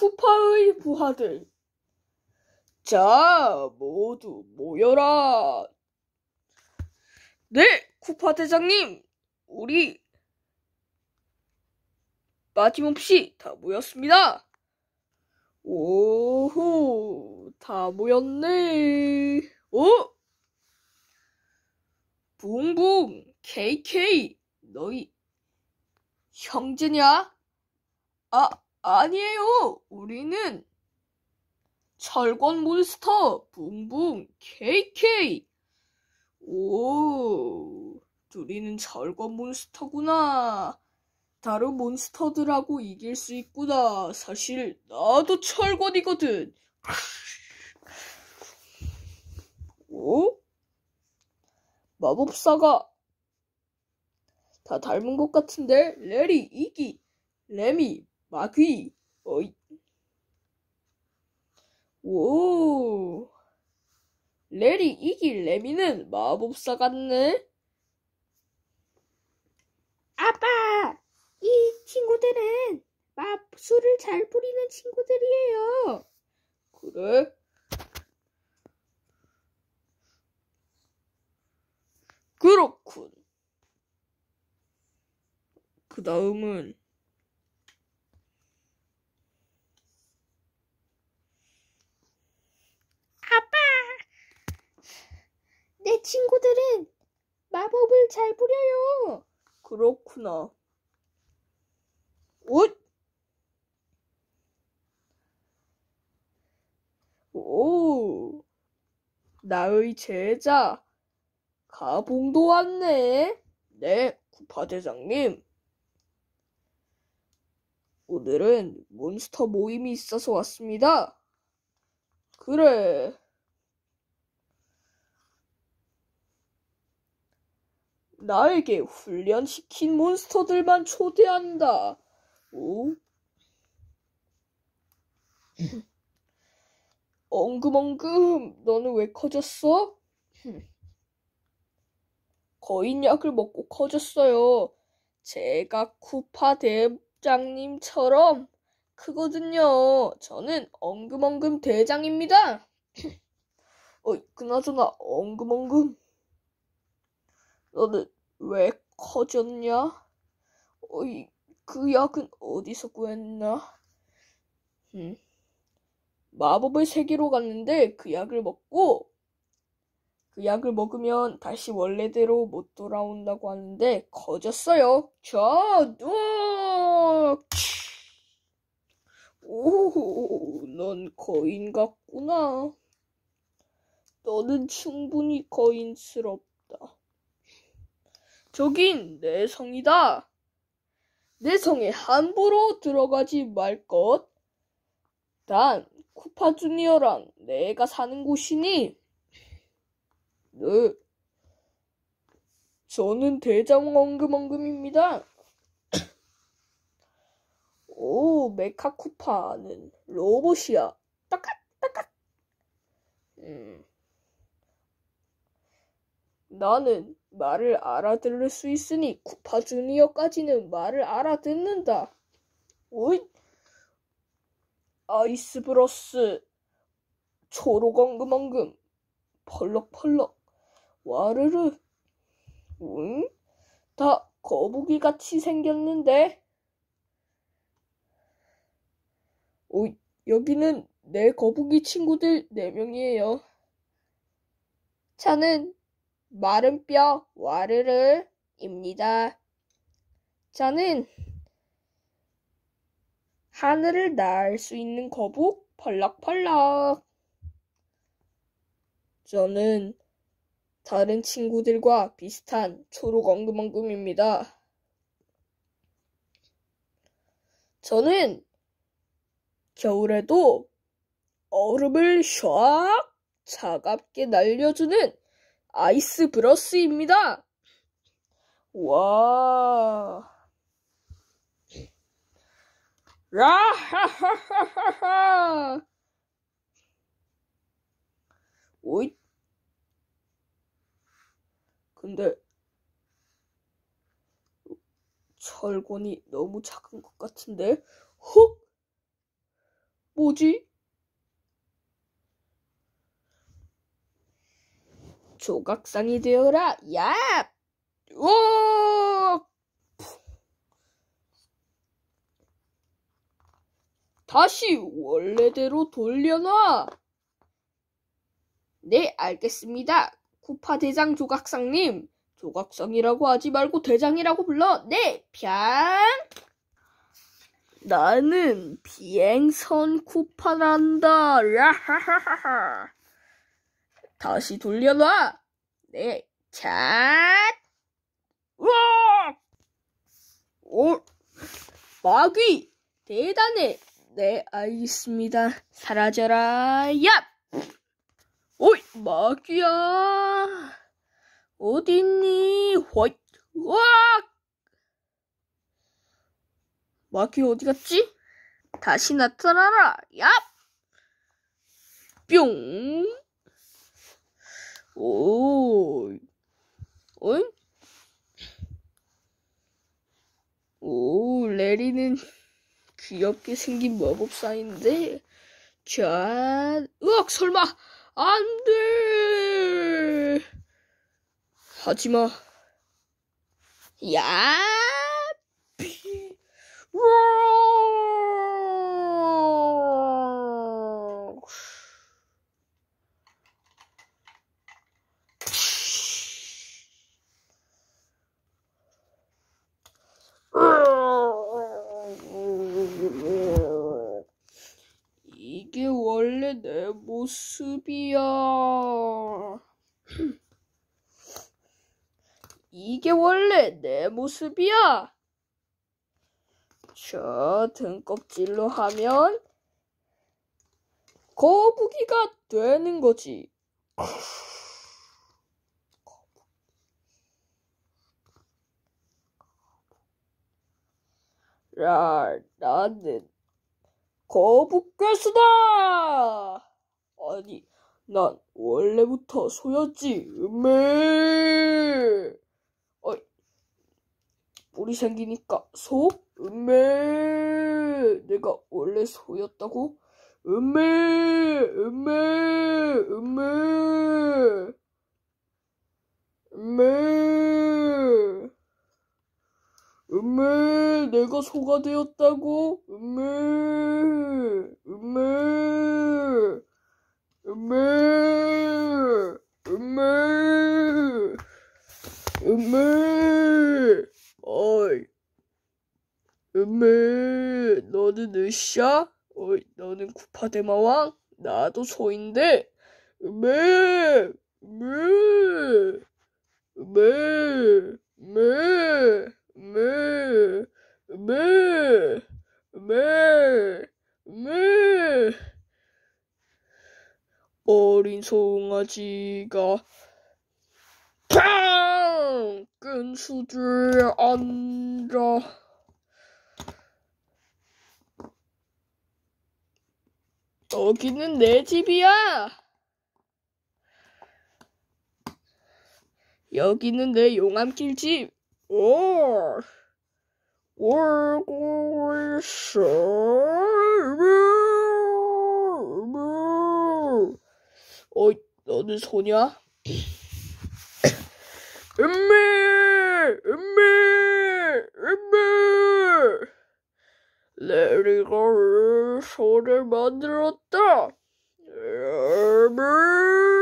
쿠파의 부하들. 자, 모두 모여라. 네, 쿠파 대장님. 우리 빠짐없이 다 모였습니다. 오호, 다 모였네. 오! 붕붕, KK, 너희 형제냐? 아, 아니에요. 우리는 철권 몬스터 붕붕 KK. 오, 둘이는 철권 몬스터구나. 다른 몬스터들하고 이길 수 있구나. 사실 나도 철권이거든. 오? 마법사가 다 닮은 것 같은데? 레리, 이기, 레미, 마귀, 어이. 오. 레리, 이기, 레미는 마법사 같네? 아빠, 이 친구들은 마술을 잘 부리는 친구들이에요. 그래? 그렇군. 그 다음은 아빠, 내 친구들은 마법을 잘 부려요. 그렇구나. 옷? 오, 나의 제자 가봉도 왔네. 네, 구파대장님. 오늘은 몬스터 모임이 있어서 왔습니다. 그래. 나에게 훈련시킨 몬스터들만 초대한다. 오? 엉금엉금, 너는 왜 커졌어? 거인약을 먹고 커졌어요. 제가 쿠파 대장님처럼 크거든요. 저는 엉금엉금 대장입니다. 어, 그나저나 엉금엉금. 너는 왜 커졌냐? 어이, 그 약은 어디서 구했나? 음. 마법의 세계로 갔는데 그 약을 먹고 그 약을 먹으면 다시 원래대로 못 돌아온다고 하는데 커졌어요. 자, 누워. 오, 넌 거인 같구나. 너는 충분히 거인스럽다. 저긴 내 성이다. 내 성에 함부로 들어가지 말 것. 난 쿠파 주니어랑 내가 사는 곳이니. 네. 저는 대장 엉금엉금입니다. 오, 메카 쿠파는 로봇이야. 따깍, 따깍. 음. 나는 말을 알아들을 수 있으니 쿠파 주니어까지는 말을 알아듣는다. 오이 아이스 브러스 초록 엉금엉금 펄럭펄럭 와르르 응? 다 거북이 같이 생겼는데 오 여기는 내 거북이 친구들 네 명이에요. 저는 마른 뼈 와르르입니다. 저는 하늘을 날 수 있는 거북 펄럭펄럭. 저는 다른 친구들과 비슷한 초록 엉금엉금입니다. 저는 겨울에도 얼음을 샥 차갑게 날려주는 아이스 브러스입니다. 와. 라하하하하. 오이. 근데 철권이 너무 작은 것 같은데? 훅! 뭐지? 조각상이 되어라. 야! 오! 다시 원래대로 돌려놔. 네, 알겠습니다. 쿠파 대장 조각상님. 조각상이라고 하지 말고 대장이라고 불러. 네, 평. 나는 비행선 쿠파란다. 라하하하하. 다시 돌려놔. 네, 차. 우와! 오, 마귀 대단해. 네, 알겠습니다. 사라져라. 야! 오이, 마귀야. 어딨니? 호잇, 와! 마귀 어디 갔지? 다시 나타나라. 야! 뿅. 오. 어이? 오, 레리는 귀엽게 생긴 마법사인데. 자, 으악, 설마, 안 돼! 하지마. 야! 피, 와! 이게 원래 내 모습이야. 이게 원래 내 모습이야. 저 등껍질로 하면 거북이가 되는 거지. 라, 나는 거북괴수다! 아니, 난 원래부터 소였지, 음메! 어이, 뿔이 생기니까 소? 음메! 내가 원래 소였다고? 음메! 음메! 음메! 음메! 음메, 내가 소가 되었다고? 음메, 음메, 음메, 음메, 음메, 어이, 음메, 너는 으쌰? 어이, 너는 쿠파데마왕? 나도 소인데, 음메, 음메, 음메. 매, 매, 매, 매. 어린 송아지가 팡! 끈 수주에 앉아. 여기는 내 집이야. 여기는 내 용암길 집. 오, 얼굴 어, 너는 소냐? 음미! 음미! 음미! 내리가 소를 만들었다! 음미!